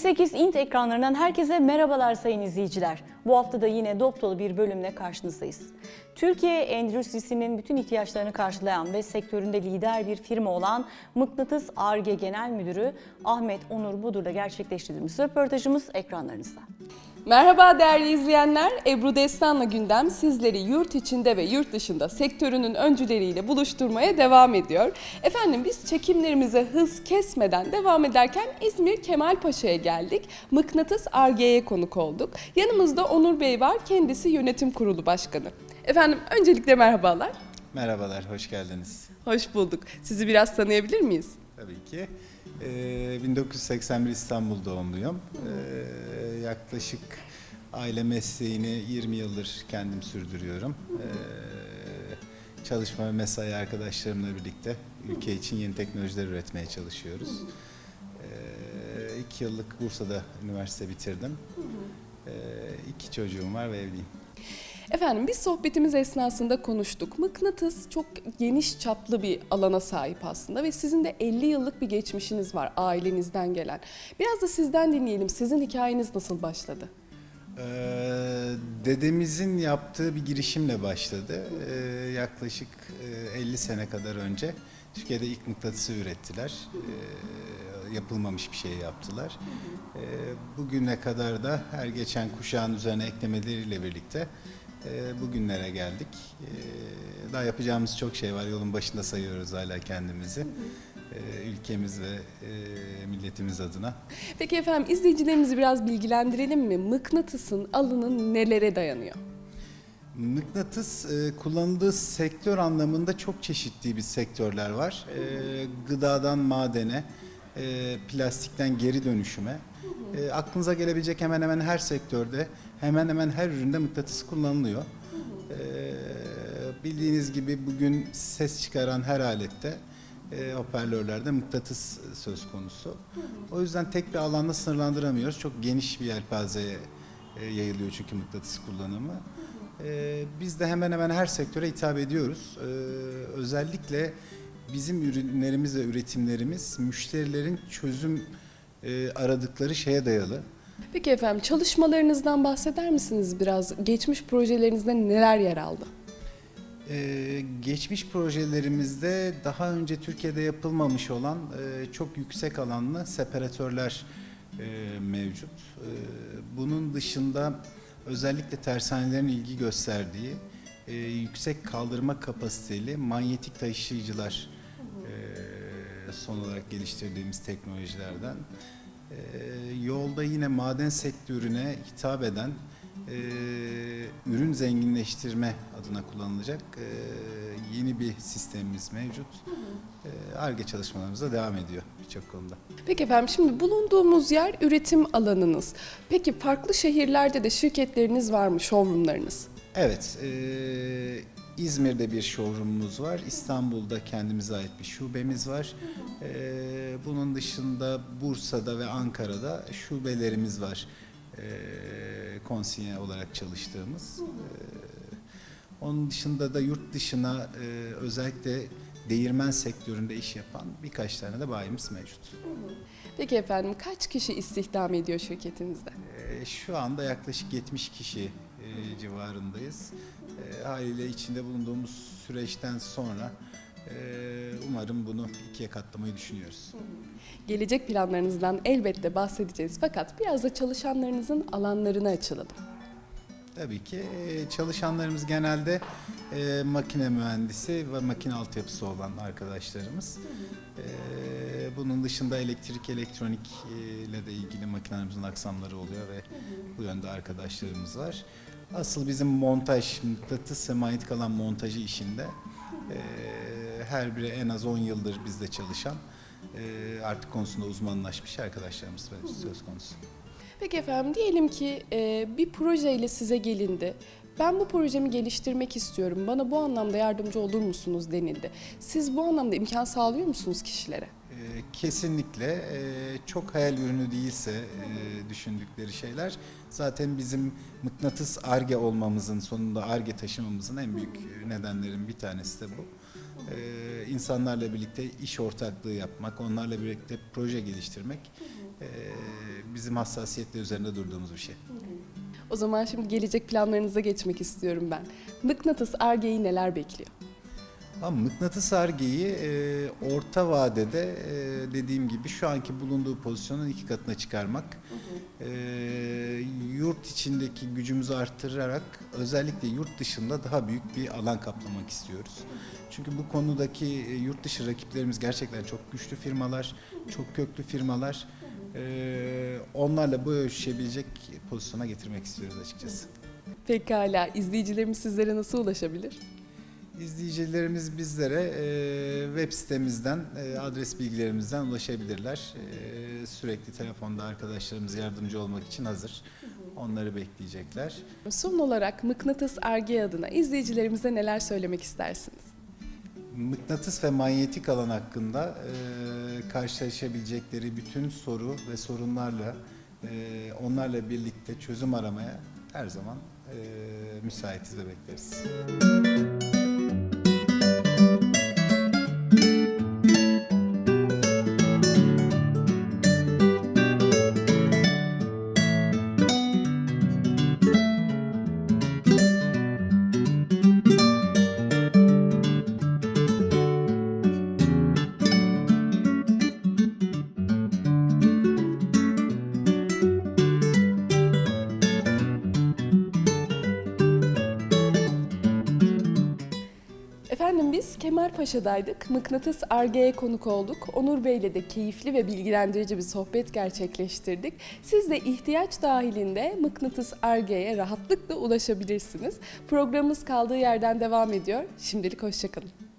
TV8 Int ekranlarından herkese merhabalar sayın izleyiciler. Bu hafta da yine dop dolu bir bölümle karşınızdayız. Türkiye endüstrisinin bütün ihtiyaçlarını karşılayan ve sektöründe lider bir firma olan Mıknatıs ARGE Genel Müdürü Ahmet Onur Budur'la gerçekleştirdiğimiz röportajımız ekranlarınızda. Merhaba değerli izleyenler. Ebru Destan'la gündem sizleri yurt içinde ve yurt dışında sektörünün öncüleriyle buluşturmaya devam ediyor. Efendim biz çekimlerimize hız kesmeden devam ederken İzmir Kemalpaşa'ya geldik. Mıknatıs Arge'ye konuk olduk. Yanımızda Onur Bey var. Kendisi yönetim kurulu başkanı. Efendim öncelikle merhabalar. Merhabalar, hoş geldiniz. Hoş bulduk. Sizi biraz tanıyabilir miyiz? Tabii ki. Ee, 1981 İstanbul doğumluyum. Ee, yaklaşık aile mesleğini 20 yıldır kendim sürdürüyorum. Ee, çalışma ve mesai arkadaşlarımla birlikte ülke için yeni teknolojiler üretmeye çalışıyoruz. Ee, iki yıllık Bursa'da üniversite bitirdim. Ee, iki çocuğum var ve evliyim. Efendim biz sohbetimiz esnasında konuştuk. Mıknatıs çok geniş çaplı bir alana sahip aslında ve sizin de 50 yıllık bir geçmişiniz var ailenizden gelen. Biraz da sizden dinleyelim. Sizin hikayeniz nasıl başladı? Ee, dedemizin yaptığı bir girişimle başladı. Ee, yaklaşık e, 50 sene kadar önce Türkiye'de ilk mıknatısı ürettiler. Ee, yapılmamış bir şey yaptılar. Ee, bugüne kadar da her geçen kuşağın üzerine eklemeleriyle birlikte e, bugünlere geldik. Ee, daha yapacağımız çok şey var. Yolun başında sayıyoruz hala kendimizi. Ee, ülkemiz ve e, milletimiz adına. Peki efendim izleyicilerimizi biraz bilgilendirelim mi? Mıknatısın alının nelere dayanıyor? Mıknatıs e, kullanıldığı sektör anlamında çok çeşitli bir sektörler var. E, gıdadan madene, e, plastikten geri dönüşüme. E, aklınıza gelebilecek hemen hemen her sektörde, hemen hemen her üründe mıknatıs kullanılıyor. E, bildiğiniz gibi bugün ses çıkaran her alette e, hoparlörlerde mıknatıs söz konusu. O yüzden tek bir alanda sınırlandıramıyoruz. Çok geniş bir yelpazeye e, yayılıyor çünkü mıknatıs kullanımı. E, biz de hemen hemen her sektöre hitap ediyoruz. E, özellikle bizim ürünlerimiz ve üretimlerimiz müşterilerin çözüm e, aradıkları şeye dayalı. Peki efendim çalışmalarınızdan bahseder misiniz biraz? Geçmiş projelerinizde neler yer aldı? Ee, geçmiş projelerimizde daha önce Türkiye'de yapılmamış olan e, çok yüksek alanlı separatörler e, mevcut. E, bunun dışında özellikle tersanelerin ilgi gösterdiği e, yüksek kaldırma kapasiteli manyetik taşıyıcılar son olarak geliştirdiğimiz teknolojilerden. E, yolda yine maden sektörüne hitap eden e, ürün zenginleştirme adına kullanılacak e, yeni bir sistemimiz mevcut. E, ARGE çalışmalarımız da devam ediyor birçok konuda. Peki efendim şimdi bulunduğumuz yer üretim alanınız. Peki farklı şehirlerde de şirketleriniz var mı, showroomlarınız? Evet, e, İzmir'de bir showroomumuz var. İstanbul'da kendimize ait bir şubemiz var. E, bunun dışında Bursa'da ve Ankara'da şubelerimiz var. E, konsiye olarak çalıştığımız. E, onun dışında da yurt dışına e, özellikle değirmen sektöründe iş yapan birkaç tane de bayimiz mevcut. Peki efendim kaç kişi istihdam ediyor şirketinizde? E, Şu anda yaklaşık 70 kişi e, civarındayız. E, Haliyle içinde bulunduğumuz süreçten sonra e, umarım bunu ikiye katlamayı düşünüyoruz. Gelecek planlarınızdan elbette bahsedeceğiz fakat biraz da çalışanlarınızın alanlarını açalım. Tabii ki e, çalışanlarımız genelde e, makine mühendisi ve makine altyapısı olan arkadaşlarımız. E, bunun dışında elektrik, elektronik e, ile de ilgili makinelerimizin aksamları oluyor ve bu yönde arkadaşlarımız var. Asıl bizim montaj, mıknatıs ve manyetik alan montajı işinde e, her biri en az 10 yıldır bizde çalışan e, artık konusunda uzmanlaşmış arkadaşlarımız söz konusu. Peki efendim diyelim ki bir projeyle size gelindi. Ben bu projemi geliştirmek istiyorum. Bana bu anlamda yardımcı olur musunuz denildi. Siz bu anlamda imkan sağlıyor musunuz kişilere? Ee, Kesinlikle e, çok hayal ürünü değilse e, düşündükleri şeyler zaten bizim mıknatıs arge olmamızın sonunda arge taşımamızın en büyük nedenlerin bir tanesi de bu. Ee, İnsanlarla birlikte iş ortaklığı yapmak, onlarla birlikte proje geliştirmek e, bizim hassasiyetle üzerinde durduğumuz bir şey. O zaman şimdi gelecek planlarınıza geçmek istiyorum ben. Mıknatıs Arge'yi neler bekliyor? Ama mıknatıs argeyi e, orta vadede e, dediğim gibi şu anki bulunduğu pozisyonun iki katına çıkarmak. E, yurt içindeki gücümüzü arttırarak özellikle yurt dışında daha büyük bir alan kaplamak istiyoruz. Çünkü bu konudaki e, yurt dışı rakiplerimiz gerçekten çok güçlü firmalar, çok köklü firmalar. E, onlarla bu ölçüşebilecek pozisyona getirmek istiyoruz açıkçası. Pekala, izleyicilerimiz sizlere nasıl ulaşabilir? İzleyicilerimiz bizlere e, web sitemizden, e, adres bilgilerimizden ulaşabilirler. E, sürekli telefonda arkadaşlarımız yardımcı olmak için hazır. Onları bekleyecekler. Son olarak Mıknatıs Arge adına izleyicilerimize neler söylemek istersiniz? Mıknatıs ve manyetik alan hakkında e, karşılaşabilecekleri bütün soru ve sorunlarla e, onlarla birlikte çözüm aramaya her zaman e, müsaitiz ve bekleriz. Efendim biz Kemalpaşa'daydık. Mıknatıs Arge'ye konuk olduk. Onur Bey ile de keyifli ve bilgilendirici bir sohbet gerçekleştirdik. Siz de ihtiyaç dahilinde Mıknatıs Arge'ye rahatlıkla ulaşabilirsiniz. Programımız kaldığı yerden devam ediyor. Şimdilik hoşçakalın.